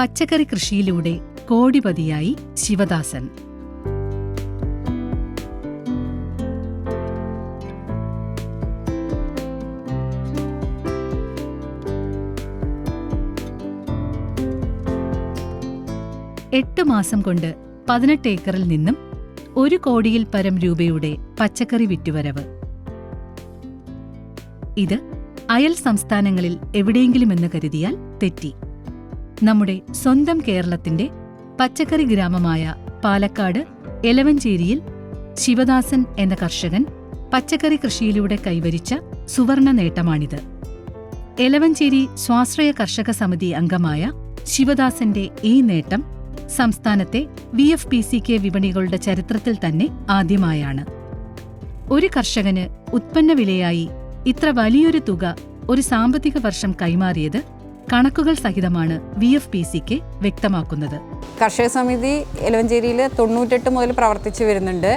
പച്ചക്കറി കൃഷിയിലൂടെ കോടിപതിയായി ശിവദാസൻ. എട്ട് മാസം കൊണ്ട് പതിനെട്ട് ഏക്കറിൽ നിന്നും ഒരു കോടിയിൽ പരം രൂപയുടെ പച്ചക്കറി വിറ്റുവരവ്. ഇത് അയൽ സംസ്ഥാനങ്ങളിൽ എവിടെയെങ്കിലുമെന്ന് കരുതിയാൽ തെറ്റി. നമ്മുടെ സ്വന്തം കേരളത്തിന്റെ പച്ചക്കറി ഗ്രാമമായ പാലക്കാട് എലവഞ്ചേരിയിൽ ശിവദാസൻ എന്ന കർഷകൻ പച്ചക്കറി കൃഷിയിലൂടെ കൈവരിച്ച സുവർണ നേട്ടമാണിത്. എലവഞ്ചേരി സ്വാശ്രയ കർഷക സമിതി അംഗമായ ശിവദാസന്റെ ഈ നേട്ടം സംസ്ഥാനത്തെ V F P C K വിപണികളുടെ ചരിത്രത്തിൽ തന്നെ ആദ്യമായാണ്. ഒരു കർഷകന് ഉത്പന്ന വിലയായി ഇത്ര വലിയൊരു തുക ഒരു സാമ്പത്തിക വർഷം കൈമാറിയത് കണക്കുകൾ സഹിതമാണ് വി എഫ് പി സിക്ക് വ്യക്തമാക്കുന്നത്. കർഷക സമിതി എലവഞ്ചേരിയിൽ തൊണ്ണൂറ്റെട്ട് മുതൽ പ്രവർത്തിച്ചു വരുന്നുണ്ട്.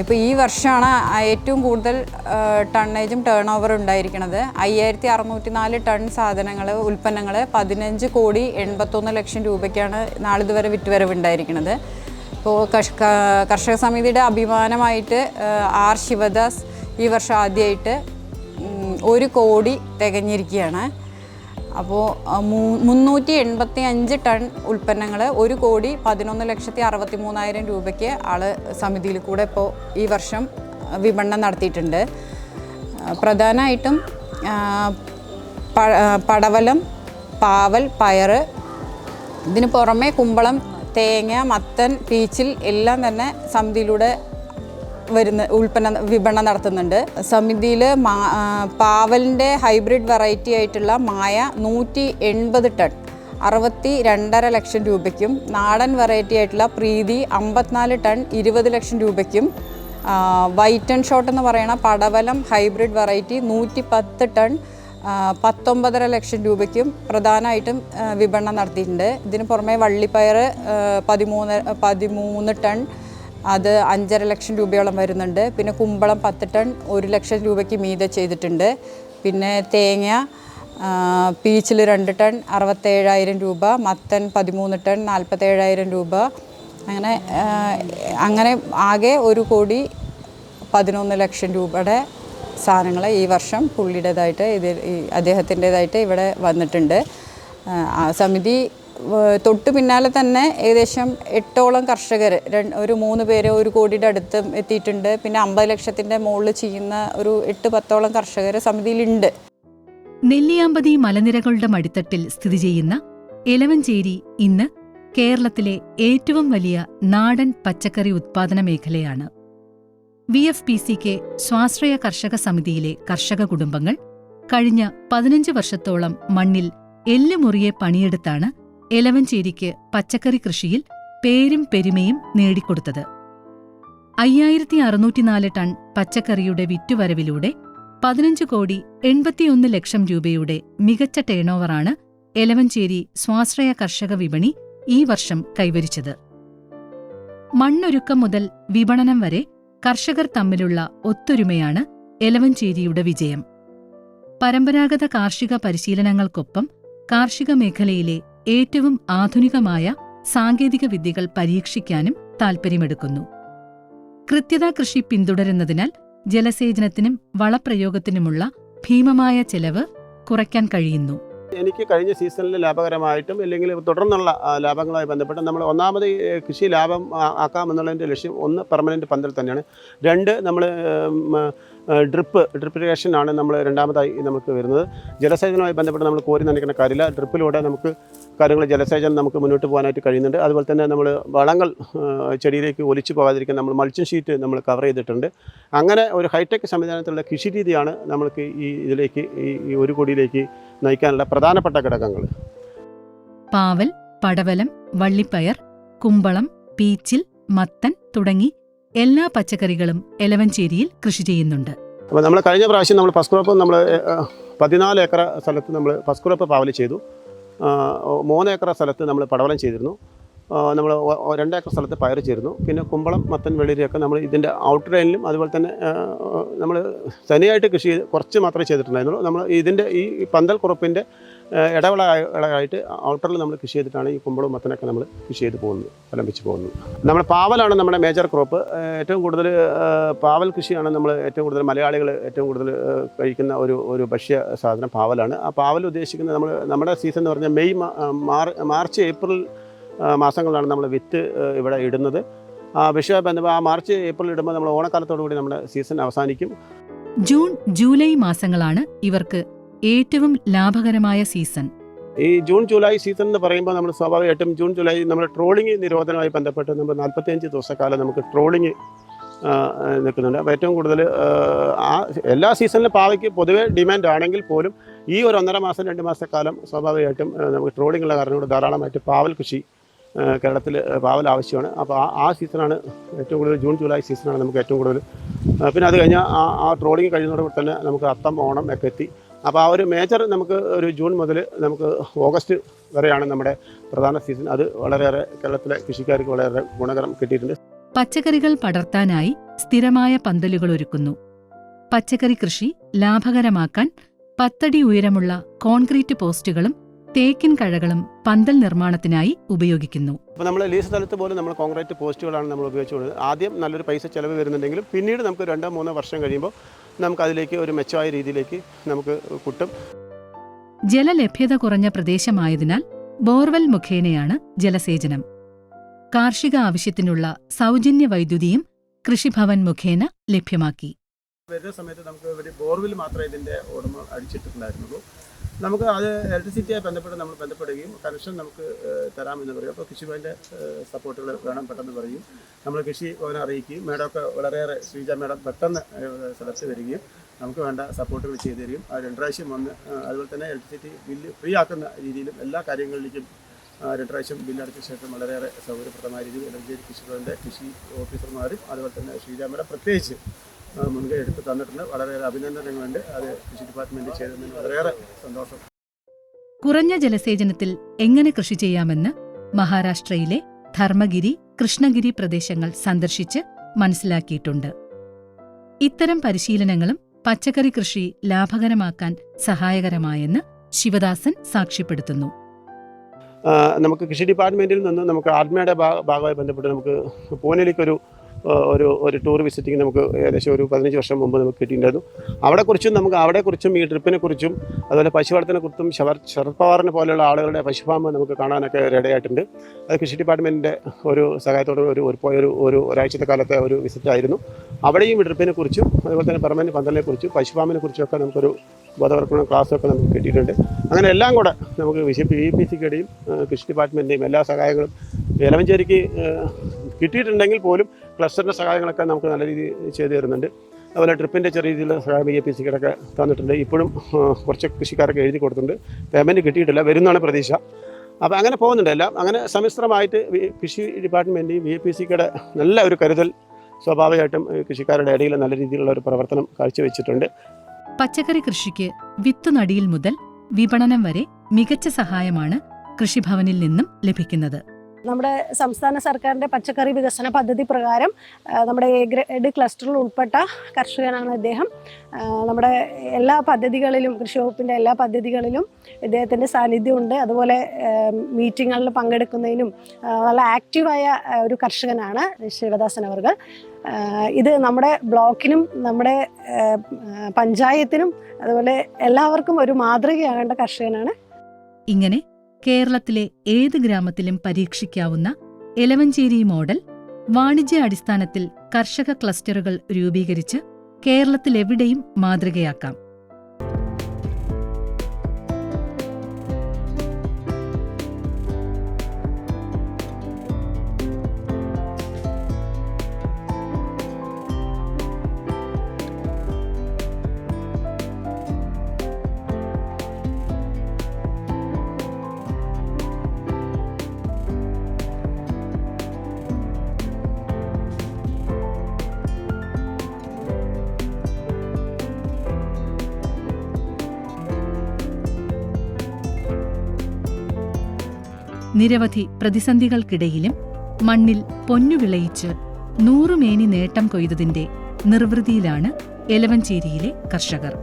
ഇപ്പോൾ ഈ വർഷമാണ് ഏറ്റവും കൂടുതൽ ടണ്ണേജും ടേൺ ഓവർ ഉണ്ടായിരിക്കുന്നത് അയ്യായിരത്തി അറുന്നൂറ്റി നാല് ടൺ സാധനങ്ങൾ ഉൽപ്പന്നങ്ങൾ പതിനഞ്ച് കോടി എൺപത്തൊന്ന് ലക്ഷം രൂപയ്ക്കാണ് നാളിതുവരെ വിറ്റുവരവ് ഉണ്ടായിരിക്കുന്നത് ഇപ്പോൾ കർഷക സമിതിയുടെ അഭിമാനമായിട്ട് ആർ ശിവദാസ് ഈ വർഷം ആദ്യമായിട്ട് ഒരു കോടി തികഞ്ഞിരിക്കുകയാണ്. അപ്പോൾ മുന്നൂറ്റി എൺപത്തി അഞ്ച് ടൺ ഉൽപ്പന്നങ്ങൾ ഒരു കോടി പതിനൊന്ന് ലക്ഷത്തി അറുപത്തി മൂന്നായിരം രൂപയ്ക്ക് ആൾ സമിതിയിൽ കൂടെ ഇപ്പോൾ ഈ വർഷം വിപണനം നടത്തിയിട്ടുണ്ട്. പ്രധാനമായിട്ടും പടവലം പാവൽ പയറ് ഇതിന് പുറമെ കുമ്പളം തേങ്ങ മത്തൻ പീച്ചിൽ എല്ലാം തന്നെ സമിതിയിലൂടെ വരുന്ന ഉൽപ്പന്ന വിപണനം നടത്തുന്നുണ്ട്. സമിതിയിൽ പാവലിന്റെ ഹൈബ്രിഡ് വെറൈറ്റി ആയിട്ടുള്ള മായ നൂറ്റി എൺപത് ടൺ അറുപത്തി രണ്ടര ലക്ഷം രൂപയ്ക്കും നാടൻ വെറൈറ്റി ആയിട്ടുള്ള പ്രീതി അമ്പത്തിനാല് ടൺ ഇരുപത് ലക്ഷം രൂപയ്ക്കും വൈറ്റ് ആൻഡ് ഷോട്ട് എന്ന് പറയുന്ന പടവലം ഹൈബ്രിഡ് വെറൈറ്റി നൂറ്റി പത്ത് ടൺ പത്തൊമ്പതര ലക്ഷം രൂപയ്ക്കും പ്രധാനമായിട്ടും വിപണനം നടത്തിയിട്ടുണ്ട്. ഇതിന് പുറമെ വള്ളിപ്പയർ പതിമൂന്ന് പതിമൂന്ന് ടൺ അത് അഞ്ചര ലക്ഷം രൂപയോളം വരുന്നുണ്ട്. പിന്നെ കുമ്പളം പത്ത് ടൺ ഒരു ലക്ഷം രൂപയ്ക്ക് മീതെ ചെയ്തിട്ടുണ്ട്. പിന്നെ തേങ്ങ പീച്ചിൽ രണ്ട് ടൺ അറുപത്തേഴായിരം രൂപ മത്തൻ പതിമൂന്ന് ടൺ നാൽപ്പത്തേഴായിരം രൂപ. അങ്ങനെ അങ്ങനെ ആകെ ഒരു കോടി പതിനൊന്ന് ലക്ഷം രൂപയുടെ സാധനങ്ങൾ ഈ വർഷം പുള്ളിയുടേതായിട്ട് ഇത് അദ്ദേഹത്തിന്റെതായിട്ട് ഇവിടെ വന്നിട്ടുണ്ട്. സമിതി തൊട്ട് പിന്നാലെ തന്നെ ഏകദേശം എട്ടോളം കർഷകർ ഒരു മൂന്ന് പേര് ഒരു കോടിയുടെ അടുത്ത് എത്തിയിട്ടുണ്ട്. പിന്നെ അമ്പത് ലക്ഷത്തിന്റെ മുകളിൽ ചെയ്യുന്ന ഒരു എട്ട് പത്തോളം കർഷകർ സമിതിയിലുണ്ട്. നെല്ലിയാമ്പതി മലനിരകളുടെ മടിത്തട്ടിൽ സ്ഥിതി ചെയ്യുന്ന എലവഞ്ചേരി ഇന്ന് കേരളത്തിലെ ഏറ്റവും വലിയ നാടൻ പച്ചക്കറി ഉത്പാദന മേഖലയാണ്. വി എഫ് പി സിക്ക് സ്വാശ്രയ കർഷക സമിതിയിലെ കർഷക കുടുംബങ്ങൾ കഴിഞ്ഞ പതിനഞ്ച് വർഷത്തോളം മണ്ണിൽ എല്ലുമുറിയെ പണിയെടുത്താണ് എലവഞ്ചേരിക്ക് പച്ചക്കറി കൃഷിയിൽ പേരും പെരുമയും നേടിക്കൊടുത്തത്. അയ്യായിരത്തി അറുന്നൂറ്റിനാല് ടൺ പച്ചക്കറിയുടെ വിറ്റുവരവിലൂടെ പതിനഞ്ച് കോടി എൺപത്തിയൊന്ന് ലക്ഷം രൂപയുടെ മികച്ച ടേണോവറാണ് എലവഞ്ചേരി സ്വാശ്രയ കർഷക വിപണി ഈ വർഷം കൈവരിച്ചത്. മണ്ണൊരുക്കം മുതൽ വിപണനം വരെ കർഷകർ തമ്മിലുള്ള ഒത്തൊരുമയാണ് എലവഞ്ചേരിയുടെ വിജയം. പരമ്പരാഗത കാർഷിക പരിശീലനങ്ങൾക്കൊപ്പം കാർഷിക മേഖലയിലെ ഏറ്റവും ആധുനികമായ സാങ്കേതിക വിദ്യകൾ പരീക്ഷിക്കാനും താൽപ്പര്യമെടുക്കുന്നു. കൃത്യത കൃഷി പിന്തുടരുന്നതിനാൽ ജലസേചനത്തിനും വളപ്രയോഗത്തിനുമുള്ള ഭീമമായ ചെലവ് കുറയ്ക്കാൻ കഴിയുന്നു. എനിക്ക് കഴിഞ്ഞ സീസണിൽ ലാഭകരമായിട്ടും അല്ലെങ്കിൽ തുടർന്നുള്ള ലാഭങ്ങളുമായി ബന്ധപ്പെട്ട് നമ്മൾ ഒന്നാമത് കൃഷി ലാഭം ആക്കാം ആക്കാമെന്നുള്ളതിന്റെ ലക്ഷ്യം ഒന്ന് പെർമനന്റ് പന്തൽ തന്നെയാണ്. രണ്ട് നമ്മൾ ഡ്രിപ്പ് ഡ്രിപ്പ് ഇറിഗേഷൻ ആണ് നമ്മൾ രണ്ടാമതായി നമുക്ക് വരുന്നത്. ജലസേചനവുമായി ബന്ധപ്പെട്ട് നമ്മൾ കോരി നനയ്ക്കുന്ന കാര്യമില്ല. ഡ്രിപ്പിലൂടെ നമുക്ക് കാര്യങ്ങൾ ജലസേചനം നമുക്ക് മുന്നോട്ട് പോകാനായിട്ട് കഴിയുന്നുണ്ട്. അതുപോലെ തന്നെ നമ്മൾ വളങ്ങൾ ചെടിയിലേക്ക് ഒലിച്ചു പോകാതിരിക്കാൻ നമ്മൾ മൾച്ചിങ് ഷീറ്റ് നമ്മൾ കവർ ചെയ്തിട്ടുണ്ട്. അങ്ങനെ ഒരു ഹൈടെക് സംവിധാനത്തിലുള്ള കൃഷി രീതിയാണ് നമ്മൾക്ക് ഈ ഇതിലേക്ക് ഈ ഒരു കൊടിയിലേക്ക് നയിക്കാനുള്ള പ്രധാനപ്പെട്ട ഘടകങ്ങൾ പാവൽ പടവലം വള്ളിപ്പയർ കുമ്പളം പീച്ചിൽ മത്തൻ തുടങ്ങി എല്ലാ പച്ചക്കറികളും എലവഞ്ചേരിയിൽ കൃഷി ചെയ്യുന്നുണ്ട്. അപ്പോൾ നമ്മൾ കഴിഞ്ഞ പ്രാവശ്യം നമ്മൾ ഫസ്റ്റ് നമ്മൾ പതിനാല് ഏക്കർ സ്ഥലത്ത് നമ്മൾ ഫസ്റ്റ് ക്രോപ്പ് ചെയ്തു. മൂന്ന് ഏക്കർ സ്ഥലത്ത് നമ്മൾ പടവലം ചെയ്തിരുന്നു. നമ്മൾ രണ്ടേക്കർ സ്ഥലത്ത് പയർ ചെയ്തിരുന്നു. പിന്നെ കുമ്പളം മത്തൻ വെളിയിലൊക്കെ നമ്മൾ ഇതിന്റെ ഔട്ട് ലൈനിലും അതുപോലെ തന്നെ നമ്മൾ തനിയായിട്ട് കൃഷി കുറച്ച് മാത്രമേ ചെയ്തിട്ടുണ്ടായിരുന്നുള്ളൂ. നമ്മൾ ഇതിന്റെ ഈ പന്തൽ കുറപ്പിന്റെ ഇടവിളകളായിട്ട് ഔട്ടറിൽ നമ്മൾ കൃഷി ചെയ്തിട്ടാണ് ഈ കുമ്പളവും മത്തനൊക്കെ നമ്മൾ കൃഷി ചെയ്ത് പോകുന്നത് ഫലം വെച്ച് പോകുന്നത്. നമ്മൾ പാവലാണ് നമ്മുടെ മേജർ ക്രോപ്പ് ഏറ്റവും കൂടുതൽ പാവൽ കൃഷിയാണ് നമ്മൾ ഏറ്റവും കൂടുതൽ മലയാളികൾ ഏറ്റവും കൂടുതൽ കഴിക്കുന്ന ഒരു ഒരു ഭക്ഷ്യ സാധനം പാവലാണ്. ആ പാവൽ ഉദ്ദേശിക്കുന്നത് നമ്മൾ നമ്മുടെ സീസൺ എന്ന് പറഞ്ഞാൽ മെയ് മാർച്ച് ഏപ്രിൽ മാസങ്ങളിലാണ് നമ്മൾ വിത്ത് ഇവിടെ ഇടുന്നത്. വിഷയ ആ മാർച്ച് ഏപ്രിൽ ഇടുമ്പോൾ നമ്മൾ ഓണക്കാലത്തോടു കൂടി നമ്മുടെ സീസൺ അവസാനിക്കും. ജൂൺ ജൂലൈ മാസങ്ങളാണ് ഇവർക്ക് ഏറ്റവും ലാഭകരമായ സീസൺ? ഈ ജൂൺ ജൂലൈ സീസൺ എന്ന് പറയുമ്പോൾ നമ്മൾ സ്വാഭാവികമായിട്ടും ജൂൺ ജൂലൈ നമ്മൾ ട്രോളിംഗ് നിരോധനമായി ബന്ധപ്പെട്ട് നമ്മൾ നാൽപ്പത്തിയഞ്ച് ദിവസക്കാലം നമുക്ക് ട്രോളിംഗ് നിൽക്കുന്നുണ്ട്. അപ്പോൾ ഏറ്റവും കൂടുതൽ ആ എല്ലാ സീസണിലും പാവയ്ക്ക് പൊതുവേ ഡിമാൻഡ് ആണെങ്കിൽ പോലും ഈ ഒരു ഒന്നര മാസം രണ്ട് മാസക്കാലം സ്വാഭാവികമായിട്ടും നമുക്ക് ട്രോളിംഗ് ഉള്ള കാരണം കൊണ്ട് ധാരാളമായിട്ട് പാവൽ കൃഷി കേരളത്തിൽ പാവൽ ആവശ്യമാണ്. അപ്പോൾ ആ ആ സീസണാണ് ഏറ്റവും കൂടുതൽ ജൂൺ ജൂലൈ സീസണാണ് നമുക്ക് ഏറ്റവും കൂടുതൽ പിന്നെ അത് കഴിഞ്ഞാൽ ആ ആ ട്രോളിംഗ് കഴിയുന്നതോടുകൂടി തന്നെ നമുക്ക് അത്തം ഓണം ഒക്കെ എത്തി. അപ്പോൾ ആ ഒരു മേജർ നമുക്ക് ഒരു ജൂൺ മുതൽ നമുക്ക് ഓഗസ്റ്റ് വരെയാണ് നമ്മുടെ പ്രധാന സീസൺ അത് വളരെയേറെ കേരളത്തിലെ കൃഷിക്കാർക്ക് വളരെയേറെ ഗുണകരം കിട്ടിയിട്ടുണ്ട്. പച്ചക്കറികൾ പടർത്താനായി സ്ഥിരമായ പന്തലുകൾ ഒരുക്കുന്നു. പച്ചക്കറി കൃഷി ലാഭകരമാക്കാൻ പത്തടി ഉയരമുള്ള കോൺക്രീറ്റ് പോസ്റ്റുകളും തേക്കിൻ കഴകളും പന്തൽ നിർമ്മാണത്തിനായി ഉപയോഗിക്കുന്നു. അപ്പോൾ നമ്മൾ ലീസ് സ്ഥലത്ത് പോലും നമ്മൾ കോൺക്രീറ്റ് പോസ്റ്റുകളാണ് നമ്മൾ ഉപയോഗിച്ചുകൊണ്ടത് ആദ്യം നല്ലൊരു പൈസ ചിലവ് വരുന്നുണ്ടെങ്കിലും പിന്നീട് നമുക്ക് രണ്ടോ മൂന്നോ വർഷം കഴിയുമ്പോൾ നമുക്ക് അതിലേക്ക് ഒരു മെച്ചമായ രീതിയിലേക്ക് നമുക്ക് കിട്ടും. ജലലഭ്യത കുറഞ്ഞ പ്രദേശമായതിനാൽ ബോർവെൽ മുഖേനയാണ് ജലസേചനം. കാർഷിക ആവശ്യത്തിനുള്ള സൗജന്യ വൈദ്യുതിയും കൃഷിഭവൻ മുഖേന ലഭ്യമാക്കി. വരുന്ന സമയത്ത് നമുക്ക് ഒരു ബോർവിൽ മാത്രമേ ഇതിന്റെ ഉടമ അടിച്ചിട്ടുണ്ടായിരുന്നുള്ളൂ. നമുക്ക് അത് ഇലക്ട്രിസിറ്റിയായി ബന്ധപ്പെട്ട് നമ്മൾ ബന്ധപ്പെടുകയും കണക്ഷൻ നമുക്ക് തരാമെന്ന് പറയും. അപ്പോൾ കൃഷിഭവന്റെ സപ്പോർട്ടുകൾ വേണം പെട്ടെന്ന് പറയും. നമ്മൾ കൃഷി ഭവനെ അറിയിക്കുകയും മേഡമൊക്കെ വളരെയേറെ ശ്രീജ മേഡം പെട്ടെന്ന് സ്ഥലത്ത് വരികയും നമുക്ക് വേണ്ട സപ്പോർട്ടുകൾ ചെയ്തു തരികയും ആ രണ്ടാവശ്യം വന്ന് അതുപോലെ തന്നെ ഇലക്ട്രിസിറ്റി ബില്ല് ഫ്രീ ആക്കുന്ന രീതിയിലും എല്ലാ കാര്യങ്ങളിലേക്കും രണ്ടാവശ്യം ബില്ലടച്ച ശേഷം വളരെയേറെ സൗകര്യപ്രദമായ രീതിയിൽ എലഞ്ചേരി കൃഷിഭവന്റെ കൃഷി ഓഫീസർമാരും അതുപോലെ തന്നെ ശ്രീജ മേഡം പ്രത്യേകിച്ച് മുൻകൈ എടുത്ത് തന്നിട്ടുണ്ട്. വളരെയേറെ അഭിനന്ദനങ്ങളുണ്ട്. അത് കൃഷി ഡിപ്പാർട്ട്മെന്റ് ചെയ്തതിന് വളരെയേറെ സന്തോഷം. കുറഞ്ഞ ജലസേചനത്തിൽ എങ്ങനെ കൃഷി ചെയ്യാമെന്ന് മഹാരാഷ്ട്രയിലെ ധർമ്മഗിരി കൃഷ്ണഗിരി പ്രദേശങ്ങൾ സന്ദർശിച്ച് മനസ്സിലാക്കിയിട്ടുണ്ട്. ഇത്തരം പരിശീലനങ്ങളും പച്ചക്കറി കൃഷി ലാഭകരമാക്കാൻ സഹായകരമായെന്ന് ശിവദാസൻ സാക്ഷ്യപ്പെടുത്തുന്നു. നമുക്ക് കൃഷി ഡിപ്പാർട്ട്മെന്റിൽ നിന്ന് നമുക്ക് ആത്മയുടെ ഭാഗമായി ബന്ധപ്പെട്ട് നമുക്ക് പൂനെയിലേക്കൊരു ആ, ഒരു ഒരു ടൂർ വിസിറ്റിംഗ് നമുക്ക് ഏകദേശം ഒരു പതിനഞ്ച് വർഷം മുമ്പ് നമുക്ക് കിട്ടിയിട്ടുണ്ടായിരുന്നു. അവിടെക്കുറിച്ചും നമുക്ക് അവിടെക്കുറിച്ചും ഈ ട്രിപ്പിനെ കുറിച്ചും അതുപോലെ പശുവളത്തിനെ കുറിച്ചും ശവർ ശരത് പവാറിനെ പോലെയുള്ള ആളുകളുടെ പശുഫാമ് നമുക്ക് കാണാനൊക്കെ റെഡിയായിട്ടുണ്ട് അത് കൃഷി ഡിപ്പാർട്ട്മെന്റിന്റെ ഒരു സഹായത്തോടെ ഒരു ഒരു ഒരു ഒരു ഒരാഴ്ചത്തെ കാലത്തെ ഒരു വിസിറ്റ് ആയിരുന്നു. അവിടെയും ഈ ട്രിപ്പിനെ കുറിച്ചും അതുപോലെ തന്നെ പെർമനന്റ് പന്തലിനെ കുറിച്ചും പശുഫാമിനെ കുറിച്ചൊക്കെ നമുക്കൊരു ബോധവൽക്കരണ ക്ലാസ്സൊക്കെ നമുക്ക് കിട്ടിയിട്ടുണ്ട്. അങ്ങനെ എല്ലാം കൂടെ നമുക്ക് വിശ പി പി സിക്കടെയും കൃഷി ഡിപ്പാർട്ട്മെന്റിന്റെയും എല്ലാ സഹായങ്ങളും എലവഞ്ചേരിക്ക് കിട്ടിയിട്ടുണ്ടെങ്കിൽ പോലും ക്ലസ്റ്ററിന്റെ സഹായങ്ങളൊക്കെ നമുക്ക് നല്ല രീതിയിൽ ചെയ്തു തരുന്നുണ്ട്. അതുപോലെ ട്രിപ്പിന്റെ ചെറിയ രീതിയിലുള്ള സഹായം ബി എ പി സിക്കടൊക്കെ തന്നിട്ടുണ്ട്. ഇപ്പോഴും കുറച്ച് കൃഷിക്കാരൊക്കെ എഴുതി കൊടുത്തിട്ടുണ്ട്. പേയ്മെന്റ് കിട്ടിയിട്ടില്ല വരുന്നതാണ് പ്രതീക്ഷ. അപ്പോൾ അങ്ങനെ പോകുന്നുണ്ട് എല്ലാം. അങ്ങനെ സമ്മിശ്രമായിട്ട് കൃഷി ഡിപ്പാർട്ട്മെന്റ് ബി എ പി സിക്കടെ നല്ല ഒരു കരുതൽ സ്വാഭാവികമായിട്ടും കൃഷിക്കാരുടെ ഇടയിൽ നല്ല രീതിയിലുള്ള ഒരു പ്രവർത്തനം കാഴ്ചവെച്ചിട്ടുണ്ട്. പച്ചക്കറി കൃഷിക്ക് വിത്തുനടിയിൽ മുതൽ വിപണനം വരെ മികച്ച സഹായമാണ് കൃഷിഭവനിൽ നിന്നും ലഭിക്കുന്നത്. നമ്മുടെ സംസ്ഥാന സർക്കാരിന്റെ പച്ചക്കറി വികസന പദ്ധതി പ്രകാരം നമ്മുടെ എ ഗ്രേഡ് ക്ലസ്റ്ററിൽ ഉൾപ്പെട്ട കർഷകനാണ് അദ്ദേഹം നമ്മുടെ എല്ലാ പദ്ധതികളിലും കൃഷി വകുപ്പിന്റെ എല്ലാ പദ്ധതികളിലും ഇദ്ദേഹത്തിന്റെ സാന്നിധ്യമുണ്ട് അതുപോലെ മീറ്റിങ്ങുകളിൽ പങ്കെടുക്കുന്നതിനും നല്ല ആക്റ്റീവായ ഒരു കർഷകനാണ് ശിവദാസൻ അവർ ഇത് നമ്മുടെ ബ്ലോക്കിനും നമ്മുടെ പഞ്ചായത്തിനും അതുപോലെ എല്ലാവർക്കും ഒരു മാതൃകയാകേണ്ട കർഷകനാണ്. ഇങ്ങനെ കേരളത്തിലെ ഏത് ഗ്രാമത്തിലും പരീക്ഷിക്കാവുന്ന എലവഞ്ചേരി മോഡൽ വാണിജ്യ അടിസ്ഥാനത്തിൽ കർഷക ക്ലസ്റ്ററുകൾ രൂപീകരിച്ച് കേരളത്തിലെവിടെയും മാതൃകയാക്കാം. നിരവധി പ്രതിസന്ധികൾക്കിടയിലും മണ്ണിൽ പൊന്നുവിളയിച്ച് നൂറുമേനി നേട്ടം കൊയ്തതിന്റെ നിർവൃതിയിലാണ് എലവഞ്ചേരിയിലെ കർഷകർ.